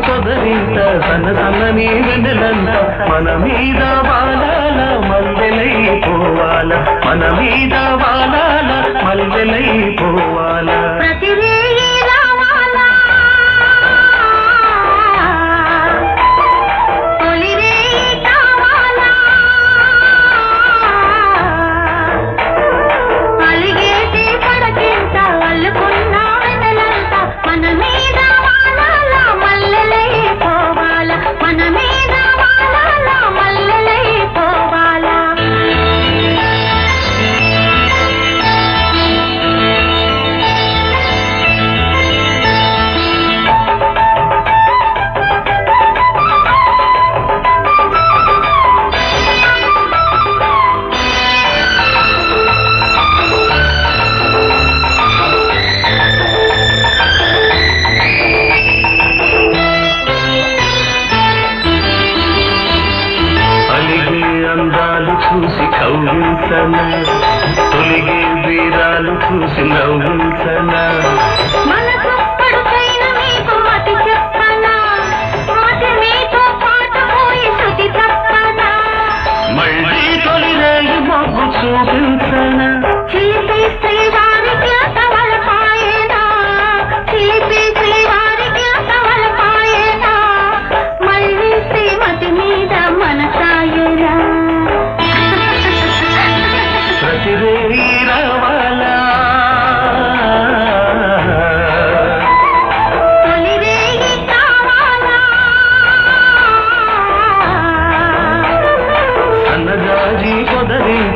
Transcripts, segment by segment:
పొదరింత సన్న సన్నని వెన్నెలంత మన మీద వాలాల మల్లెలైపోవాల మన మీద వాలాల మల్లెలై చూసి కౌగిల్సన తొలిగే వీరాలు చూసి నవ్వించన? మనసు పడుకైన మీకు మతి చెప్పనా? మతి మీతో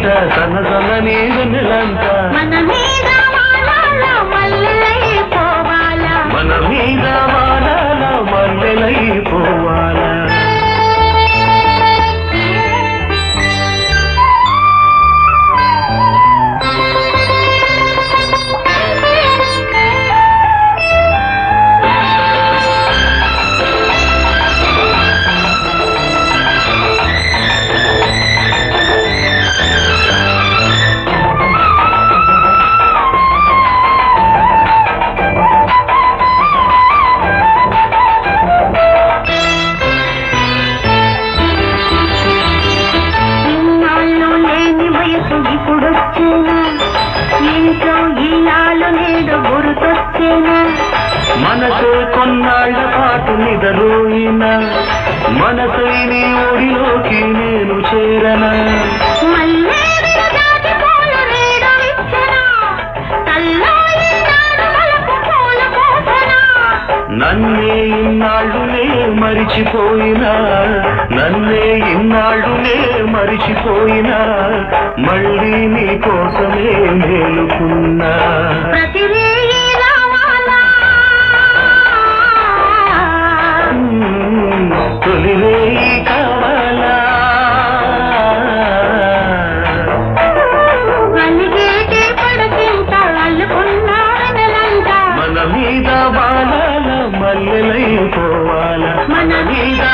పొదరింట సన్న సన్నని వెన్నెలంట మన గుర్తొచ్చేనా మనసే కొన్నాళ్ళ పాటు నిదరోయిన. మనసై నీ ఒడిలోకి నేను చేరనా? నన్నే ఇన్నాళ్ళునే మరిచిపోయినా. నన్నే ఇన్నాళ్ళునే మరిచిపోయినా. మళ్ళీ నీ కోసమే మేలుకున్నా. ಮನವಿಂದ